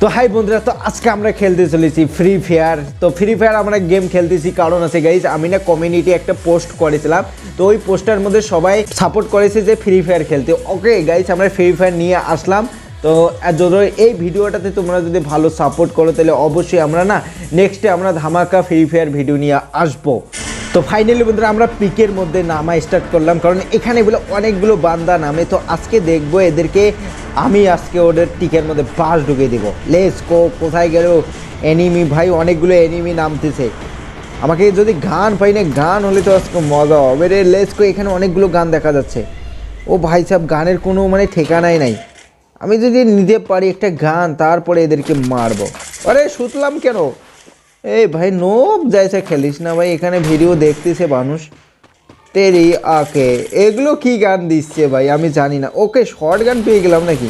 তো হাই বন্ধুরা, তো আজকে আমরা খেলতে চলেছি ফ্রি ফায়ার তো ফ্রি ফায়ার আমরা গেম খেলতেছি, কারণ আছে গাইজ আমি না কমিউনিটি একটা পোস্ট করেছিলাম। তো ওই পোস্টার মধ্যে সবাই সাপোর্ট করেছে যে ফ্রি ফায়ার খেলতে। ওকে গাইজ আমরা ফ্রি ফায়ার নিয়ে আসলাম। তো যদি এই ভিডিওটাতে তোমরা যদি ভালো সাপোর্ট করো, তাহলে অবশ্যই আমরা না নেক্সটে আমরা ধামাকা ফ্রি ফায়ার ভিডিও নিয়ে আসব। তো ফাইনালি বন্ধুরা, আমরা পিকের মধ্যে নামা স্টার্ট করলাম, কারণ এখানে বলে অনেকগুলো বান্দা নামে। তো আজকে দেখব এদেরকে আমি আজকে ওদের টিকের মধ্যে বাস ঢুকিয়ে দিব। লেস কো কোথায় গেল? এনিমি ভাই, অনেকগুলো এনিমি নামতেছে। আমাকে যদি গান পাই না, গান হলে তো আজকে মজা হবে রে। লেস কো এখানে অনেকগুলো গান দেখা যাচ্ছে। ও ভাই সাহেব, গানের কোনো মানে ঠিকানাই নাই। আমি যদি নিতে পারি একটা গান, তারপরে এদেরকে মারবো। আরে, শুতলাম কেন? এই ভাই, নোব যাইছে, খেলিস না ভাই, এখানে ভিডিও দেখতেছে মানুষ। তেরি, আকে, এগুলো কি গান দিচ্ছে ভাই? আমি জানি না। ওকে শর্ট গান পেয়ে গেলাম নাকি?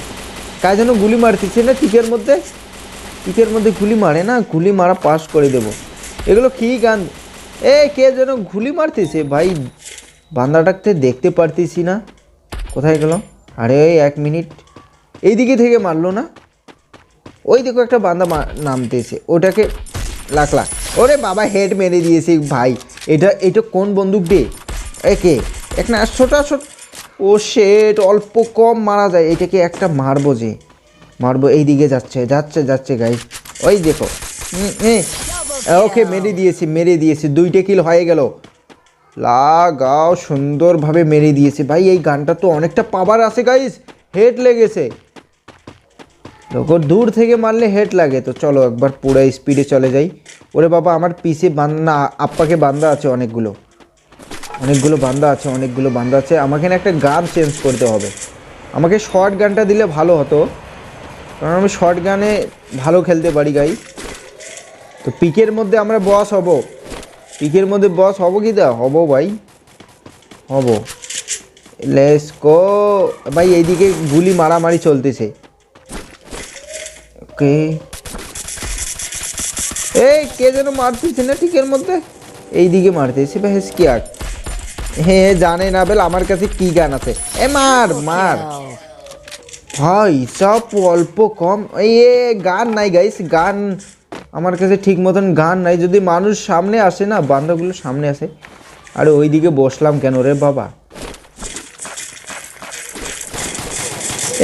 কাজ যেন গুলি মারতেছে না টিকের মধ্যে? টিকের মধ্যে গুলি মারে না? গুলি মারা পাস করে দেব। এগুলো কি গান? এ, কে যেন গুলি মারতেছে? ভাই বান্দাটাকে দেখতে পারতেছি না। কোথায় গেল? আরে এক মিনিট। এইদিকে থেকে মারলো না? ওই দেখো একটা বান্দা নামতেছে। ওটাকে লাখ লাখ। ওরে বাবা, হেড মেরে দিয়েছে ভাই। এটা এটা কোন বন্দুক দে একে? এক না, ছোটা, ছোট। ও শেট অল্প কম মারা যায়, এটাকে একটা মারবো যে। মারবো, এই দিকে যাচ্ছে যাচ্ছে যাচ্ছে গাই ওই দেখো। ওকে মেরে দিয়েছি মেরে দিয়েছি, দুইটা কিল হয়ে গেল। লাগাও, সুন্দরভাবে মেরে দিয়েছে। ভাই, এই গানটা তো অনেকটা পাওয়ার আছে গাইস হেড লেগেছে। দেখো, দূর থেকে মারলে হেড লাগে। তো চলো, একবার পুরো স্পিডে চলে যাই। ওরে বাবা, আমার পিছে বান্দা আপ্পাকে বান্দা আছে অনেকগুলো। অনেকগুলো বান্দা আছে, অনেকগুলো বান্দা আছে। আমাকে না একটা গান চেঞ্জ করতে হবে। আমাকে শর্ট গানটা দিলে ভালো হতো। কারণ আমি শর্ট গানে ভালো খেলতে পারি গাই তো পিকের মধ্যে আমরা বস হব। পিকের মধ্যে বস হব কি দা হব, ভাই। হব। লেস কো ভাই, এইদিকে গুলি মারামারি চলতেছে। ওকে এই, কে যেন মারতেছে না টিকের মধ্যে? এই দিকে মারতেছে ভাই কি আর। হে জানে না বেল আমার কাছে কি গান আছে? এ মার মার। ভাই সব অল্প কম। এ গান নাই গাইস গান আমার কাছে ঠিক মতন গান নাই। যদি মানুষ সামনে আসে না বান্দাগুলো সামনে আসে আরে ওইদিকে বসলাম কেন রে বাবা?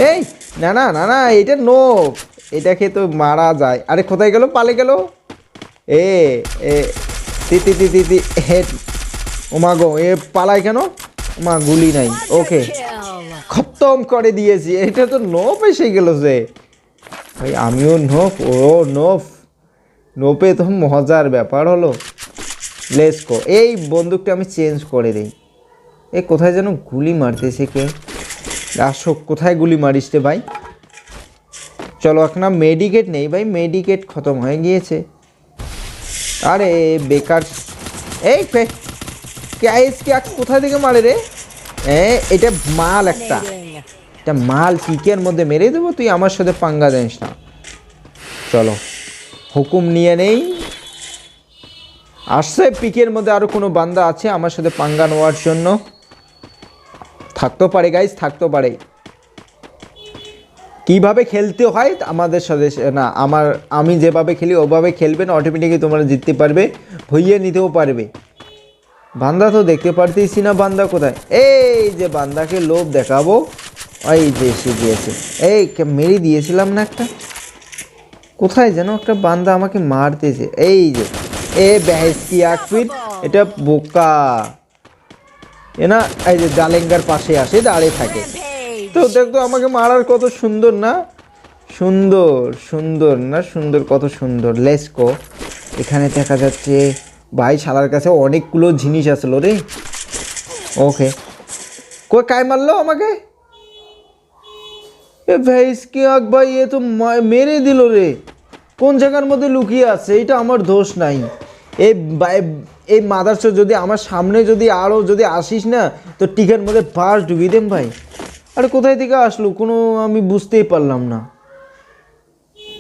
এই না না না না এটা নো এটাকে তো মারা যায়। আরে কোথায় গেল? পালে গেল? এ এ তি তি তি তি হেড। ওমা গো, এ পালায় কেন? মা, গুলি নাই, ওকে। খতম করে দিয়েছি, এটা তো নোপ এসে গেল যে। ভাই, আমিও নোপ, ও নোপ। নোপে তো মজার ব্যাপার হলো। লেসকো এই বন্দুকটা আমি চেঞ্জ করে দিই। এ, কোথায় যেন গুলি মারতেছে কে? আসো, কোথায় গুলি মারিস রে ভাই? চলো, এখন মেডিকেট নেই ভাই মেডিকেট খতম হয়ে গিয়েছে। আরে, বেকার। এই ক্যাইস কে কোথা থেকে মারে রে? এ, এটা মাল একটা। এটা মাল চিকের মধ্যে মেরে দেবো, তুই আমার সাথে পাঙ্গা দেনিস না। চলো, হুকুম নিয়ে নেই। আসছে, পিকের মধ্যে আরও কোনো বান্দা আছে আমার সাথে পাঙ্গা নেওয়ার জন্য। থাকতেও পারে গাইজ থাকতেও পারে। কীভাবে খেলতে হয়, আমাদের সাথে না, আমার, আমি যেভাবে খেলি, ওভাবে খেলবেন অটোমেটিকলি তোমরা জিততে পারবে, ভইয়ে নিতেও পারবে। বান্দা তো দেখতে পারতেছি না বান্দা কোথায়? এই যে বান্দাকে লোভ দেখাবো, এই যে এসে গিয়েছে এই মেরে দিয়েছিলাম না একটা? কোথায় যেন একটা বান্দা আমাকে মারতেছে। এই যে, এ ব্যাস কি আকফির এটা বোকা। এ না, এই যে জালেঙ্গার পাশে আসে, দাঁড়িয়ে থাকে। তো দেখতো আমাকে মারার কত সুন্দর না? সুন্দর সুন্দর না? সুন্দর কত সুন্দর। লেসকো এখানে দেখা যাচ্ছে ভাই, শালার কাছে অনেকগুলো জিনিস আসলো রে। ওকে কই কায় মারলো আমাকে? এ ভাইস কি আক ভাই, এ তো মেরে দিল রে। কোন জায়গার মধ্যে লুকিয়ে আছে? এটা আমার দোষ নাই। এই এই মাদারসো যদি আমার সামনে যদি আরও যদি আসিস না, তো টিকার মধ্যে বাস ঢুকিয়ে দেন ভাই। আরে কোথায় থেকে আসলো? কোনো আমি বুঝতেই পারলাম না।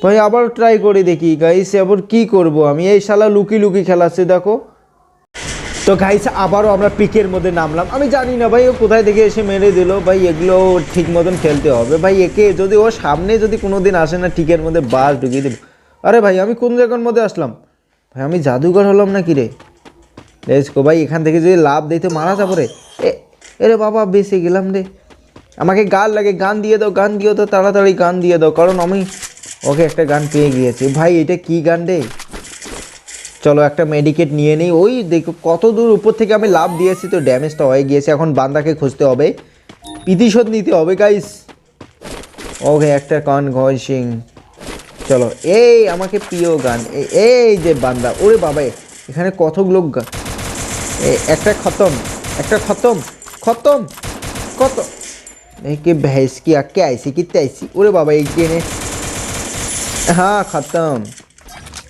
ভাই, আবার ট্রাই করে দেখি গাইস আবার কি করব আমি? এই শালা লুকি লুকি খেলাচ্ছে, দেখো। তো গাইস আবারও আমরা পিকের মধ্যে নামলাম। আমি জানি না ভাই, ও কোথায় থেকে এসে মেরে দিল। ভাই, এগুলো ঠিক মতন খেলতে হবে। ভাই, একে যদি ও সামনে যদি কোনো দিন আসে না টিকের মধ্যে, বাস ঢুকিয়ে দেবো। আরে ভাই, আমি কোন জায়গার মধ্যে আসলাম? ভাই, আমি জাদুঘর হলাম না কি রে লেসকো ভাই, এখান থেকে যদি লাভ দিতে মারা যাব রে। এ, এরে বাবা, বেঁচে গেলাম রে। আমাকে গান লাগে, গান দিয়ে দাও, গান দিয়ে দাও, তাড়াতাড়ি গান দিয়ে দাও। কারণ আমি ওকে একটা গান পেয়ে গিয়েছি। ভাই, এটা কি গান রে? চলো একটা মেডিকেট নিয়ে নিই। ওই দেখো, কত দূর উপর থেকে আমি লাভ দিয়েছি তো ড্যামেজটা হয়ে গিয়েছে। এখন বান্দাকে খুঁজতে হবে। প্রতিশোধ নিতে হবে গাইস ওকে, একটা কন সিং। চলো, এই আমাকে প্রিয় গান। এই- যে বান্দা, ওরে বাবা এখানে কতগুলো গান একটা খতম একটা খতম খতম কত এই কে ভ্যাস কি আকে আইসি কিতে আইসি ওরে বাবা, এই ট্রেনে হ্যাঁ খতম।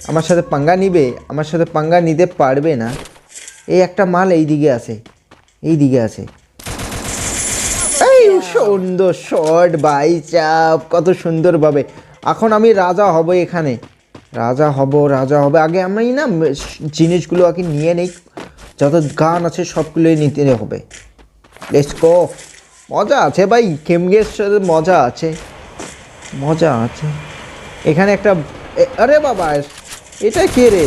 আমার সাথে পাঙ্গা নিবে আমার সাথে পাঙ্গা নিতে পারবে না। এই একটা মাল এই দিকে আছে এই দিকে আছে। এই সুন্দর শর্ট বাই চাপ কত সুন্দরভাবে এখন আমি রাজা হব এখানে। রাজা হব রাজা হবে। আগে আমি না জিনিসগুলো আগে নিয়ে নেই। যত গান আছে সবগুলোই নিতে হবে। লেটস গো মজা আছে ভাই কেমগের সাথে মজা আছে। মজা আছে। এখানে একটা আরে বাবা, এটা কে রে?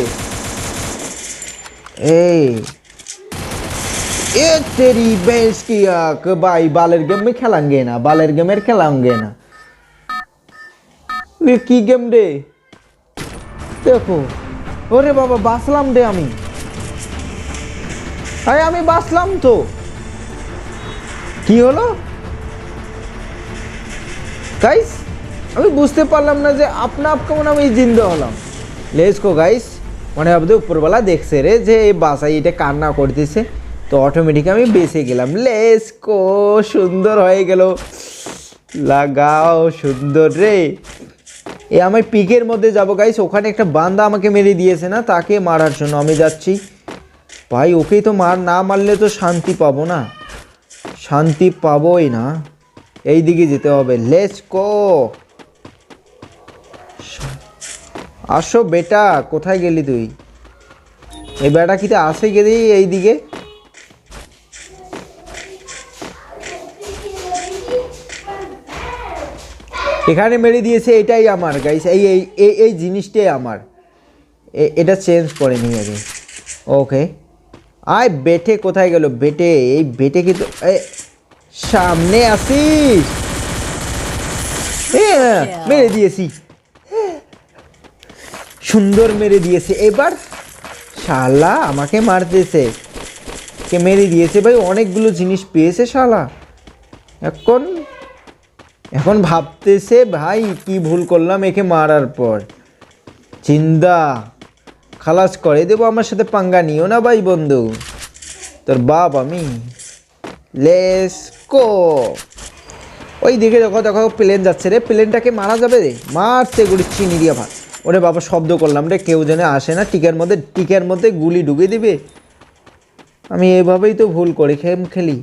এই, এ তেরি বেশ কি ভাই, বালের না, বালের গেমের না। কি গেম রে? দেখো, ওরে বাবা রে আমি। বাসলাম আমি বাঁচলাম তো। কি হলো? তাই আমি বুঝতে পারলাম না যে আপনা আপ কেমন আমি জিন্দা হলাম। লেস কো গাইস মনে ভাবতে উপরবেলা দেখছে রে যে এই বাসাই এটা কান্না করতেছে। তো অটোমেটিক আমি বেঁচে গেলাম। লেস কো, সুন্দর হয়ে গেল। লাগাও, সুন্দর রে। এ, আমি পিকের মধ্যে যাব গাইস ওখানে একটা বান্দা আমাকে মেরে দিয়েছে না, তাকে মারার জন্য আমি যাচ্ছি। ভাই, ওকেই তো মার, না মারলে তো শান্তি পাবো না। শান্তি পাবোই না। এই দিকে যেতে হবে। Let's go. আসো বেটা কোথায় গেলি তুই? এই বেটা কিতে আসে গেলি এই দিকে এখানে মেরে দিয়েছে এটাই আমার গাইস এই এই এই এই জিনিসটাই আমার। এ- এটা চেঞ্জ করে নিয়ে আগে ওকে আয় বেটে কোথায় গেল? বেটে এই বেটে কিন্তু এ, সামনে আসিস। এ, মেরে দিয়েছি। সুন্দর মেরে দিয়েছে। এবার শালা আমাকে মারতেছে। কে মেরে দিয়েছে ভাই? অনেকগুলো জিনিস পেয়েছে শালা। এখন এখন ভাবতেছে, ভাই, কি ভুল করলাম একে মারার পর? চিন্তা খালাস করে দেবো আমার সাথে পাঙ্গা নিও না ভাই বন্ধু। তোর বাপ আমি। লেস কো ওই দিকে দেখো দেখো, প্লেন যাচ্ছে রে। প্লেনটাকে মারা যাবে রে। মারছে গুলি চিনি দিয়ে ভাত। ওরে বাবা, শব্দ করলাম রে, কেউ যেন আসে না টিকের মধ্যে টিকের মধ্যে গুলি ঢুকে দিবে। আমি এভাবেই তো ভুল করি, খেম খেলি।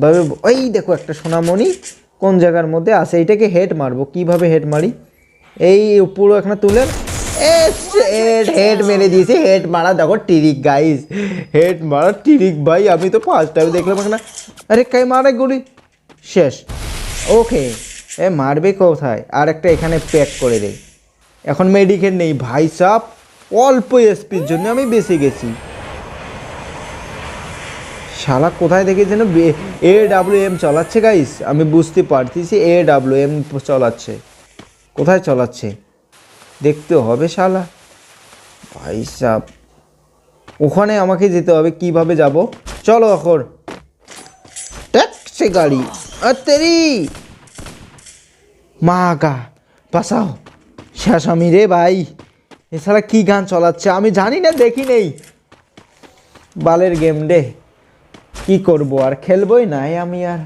ভাবে ওই দেখো একটা সোনামণি কোন জায়গার মধ্যে আছে, এইটাকে হেড মারবো। কীভাবে হেড মারি? এই পুরো এখানে তুলে হেড হেড মেরে দিয়েছে হেড মারা, দেখো টিরিক গাইস হেড মারা টিরিক, ভাই, আমি তো ফার্স্ট টাইম দেখলাম এখানে। আরে কাই মারে গুলি? শেষ। ওকে এ মারবে কোথায়? আর একটা এখানে প্যাক করে দেয় এখন মেডিকেল নেই। ভাই সাপ অল্প এসপির জন্য আমি বেঁচে গেছি। শালা, কোথায় থেকে যেন এ ডাব্লিউ এম চালাচ্ছে গাইস আমি বুঝতে পারতেছি এ ডাব্লিউ এম চালাচ্ছে। কোথায় চালাচ্ছে? দেখতে হবে শালা। ভাই সাপ ওখানে আমাকে যেতে হবে, কীভাবে যাব? চলো এখন ট্যাক্সি গাড়ি। আর তেরি। মা গা, বাঁচাও। শেষ স্বামী রে ভাই। এছাড়া কি গান চলাচ্ছে? আমি জানি না, দেখি নেই। বালের গেম ডে কি করব আর? খেলবই নাই আমি আর।